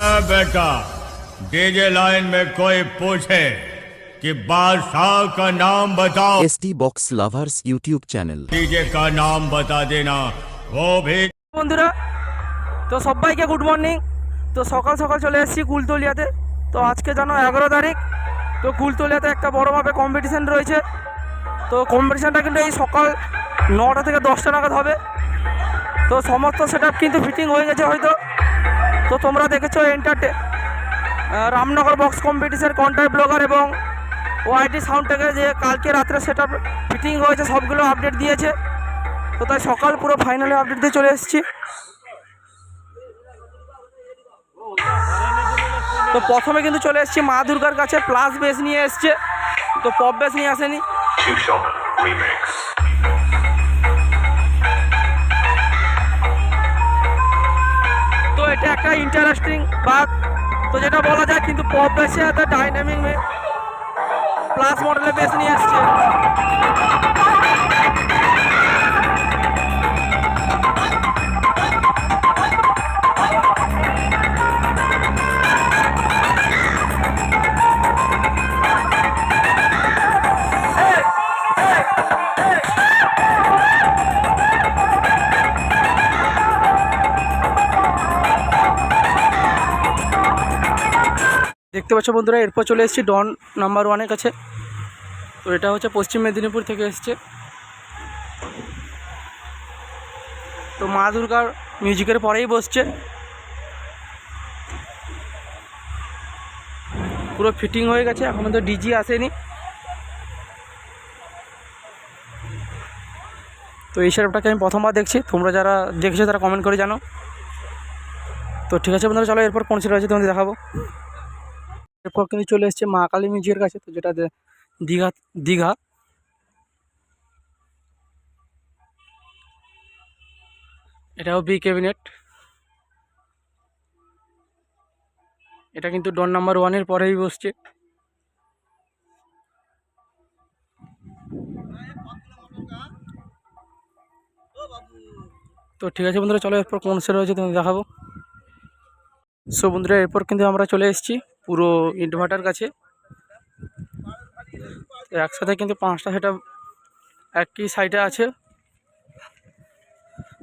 अ, बेटा DJ line में कोई पूछे कि बादशाह का नाम बताओ S T box lovers YouTube channel DJ का नाम बता देना वो भी বন্ধুরা তো সবাইকে গুড মর্নিং তো সকাল সকাল চলে এসেছি কুলতলিয়াতে তো আজকে জানো এগারো তারিখ তো কুলতলিয়াতে একটা বড় মাপে কম্পিটিশান রয়েছে তো কম্পিটিশানটা কিন্তু এই সকাল নটা থেকে দশটা নাগাদ হবে তো সমস্ত সেট কিন্তু ফিটিং হয়ে গেছে হয়তো তো তোমরা দেখেছ এন্টারটে Ramnagar box competition contract blogger এবং ওআইটি সাউন্ড থেকে যে কালকে রাত্রে সেট ফিটিং হয়েছে, সবগুলো আপডেট দিয়েছে। তো তাই সকাল পুরো ফাইনালে আপডেট দিয়ে চলে এসেছি। তো প্রথমে কিন্তু চলে এসেছি মা দুর্গার কাছে প্লাস বেস নিয়ে এসছে। তো পপ বেস নিয়ে আসেনি। এটা একটা ইন্টারেস্টিং বাস তো যেটা বলা যায় কিন্তু পপ বেসে একটা ডাইনামিক প্লাস মডেলের বেস নিয়ে এসছে দেখতে পাচ্ছ বন্ধুরা, এরপর চলে এসেছি ডন নাম্বার ওয়ানের কাছে। তো এটা হচ্ছে পশ্চিম মেদিনীপুর থেকে এসছে। তো মা দুর্গার মিউজিকের পরেই বসছে। পুরো ফিটিং হয়ে গেছে, এখন তো ডিজি আসেনি। তো এই সেটআপটাকে আমি প্রথমবার দেখছি, তোমরা যারা দেখেছ তারা কমেন্ট করে জানো তো ঠিক আছে বন্ধুরা, চলো এরপর কোন সেট আছে তোমাদের দেখাবো। এরপর কিন্তু চলে এসছে মা কালী মিউজিকের কাছে, তো যেটা দীঘা দীঘা। এটাও বি ক্যাবিনেট এটা কিন্তু ডন নাম্বার ওয়ানের পরেই বসছে। তো ঠিক আছে বন্ধুরা, চলো এরপর কোন সেট রয়েছে তুমি দেখাবো। সো বন্ধুরা, এরপর কিন্তু আমরা চলে এসেছি। পুরো ইনভার্টার কাছে। একসাথে কিন্তু পাঁচটা সেটা একই সাইডে আছে।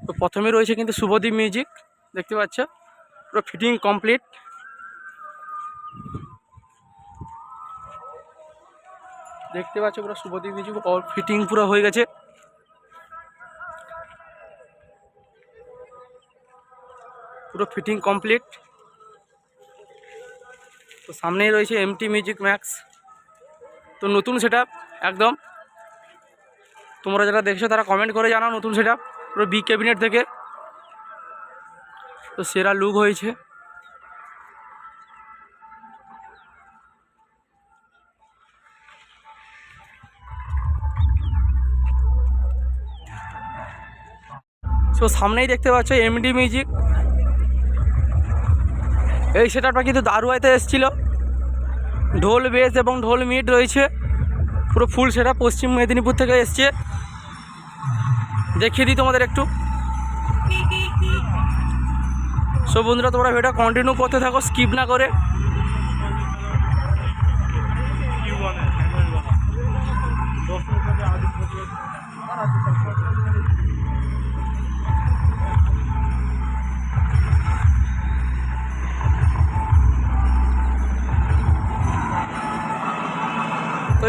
তো প্রথমে রয়েছে কিন্তু শুভদীপ মিউজিক দেখতে পাচ্ছ? পুরো ফিটিং কমপ্লিট দেখতে পাচ্ছ পুরো শুভদীপ মিউজিক ফিটিং পুরো হয়ে গেছে। পুরো ফিটিং কমপ্লিট তো সামনেই রয়েছে এমটি মিউজিক ম্যাক্স তো নতুন সেট একদম। তোমরা যারা দেখছ, তারা কমেন্ট করে জানাও নতুন সেট পুরো বি ক্যাবিনেট থেকে। তো সেরা লুক হয়েছে। তো সামনেই দেখতে পাচ্ছ এমডি মিউজিক এই সেটআপটা কিন্তু দারুয়াইতে এসেছিল। ঢোল বেস এবং ঢোল মিট রয়েছে। পুরো ফুল সেটা পশ্চিম মেদিনীপুর থেকে এসছে। দেখিয়ে দিই তোমাদের একটু। সব বন্ধুরা, তোমরা ভিডিও কন্টিনিউ করতে থাকো স্কিপ না করে।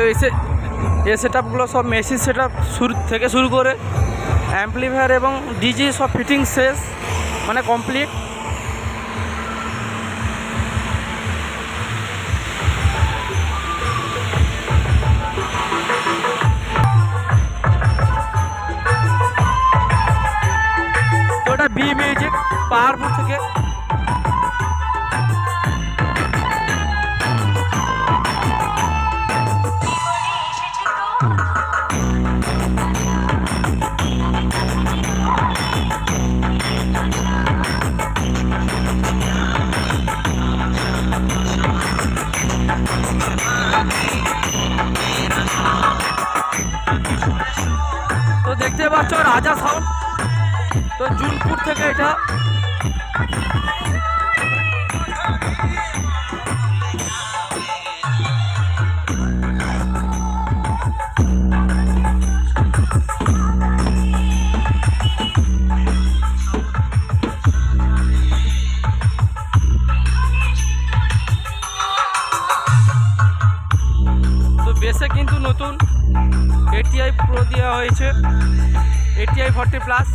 এসে এ সেট আপগুলো সব মেশিন সেট আপ শুরু থেকে শুরু করে অ্যাম্পলিফায়ার এবং ডিজি সব ফিটিং শেষ মানে কমপ্লিট ওটা বি মিউজিক পাহাড়পুর থেকে হচ্ছে রাজা সাউন্ড। তো জুনপুর থেকে এটা কিন্তু নতুন এটিআই প্রো দেওয়া হয়েছে। ATI forty plus.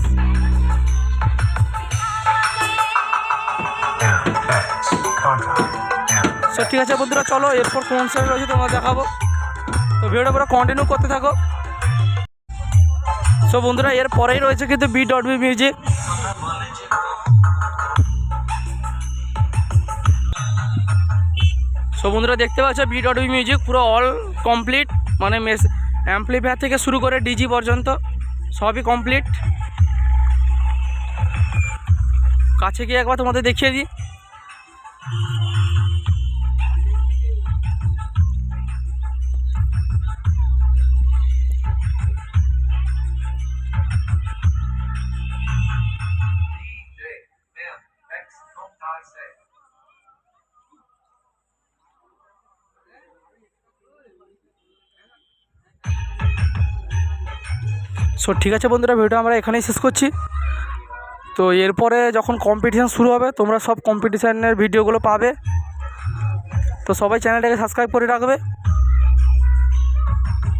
সো ঠিক আছে বন্ধুরা, চলো, এরপর কোন সাইড রয়েছে তোমরা দেখাবো। তো ভিডিওটা পুরো কন্টিনিউ করতে থাকো। সো বন্ধুরা, এর পরেই রয়েছে কিন্তু B dot B music so বন্ধুরা, দেখতে পাচ্ছ বি ডট বি মিউজিক পুরো অল কমপ্লিট মানে মেস অ্যাম্পলিফায়ার থেকে শুরু করে ডিজি পর্যন্ত সবই কমপ্লিট কাছে গিয়ে একবার তোমাদের দেখিয়ে দিই। সো ঠিক আছে বন্ধুরা, ভিডিওটা আমরা এখানেই শেষ করছি। তো এরপরে যখন কম্পিটিশান শুরু হবে, তোমরা সব কম্পিটিশানের ভিডিওগুলো পাবে। তো সবাই চ্যানেলটাকে সাবস্ক্রাইব করে রাখবে।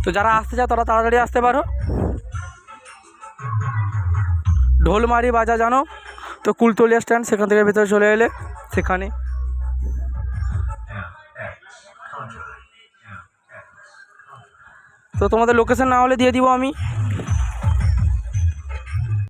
তো যারা আসতে চাও, তারা তাড়াতাড়ি আসতে পারো। ঢোলমারি বাজা জানো? তো কুলতলিয়া স্ট্যান্ড সেখান থেকে ভেতরে চলে এলে, সেখানে। তো তোমাদের লোকেশন না হলে দিয়ে দিব আমি।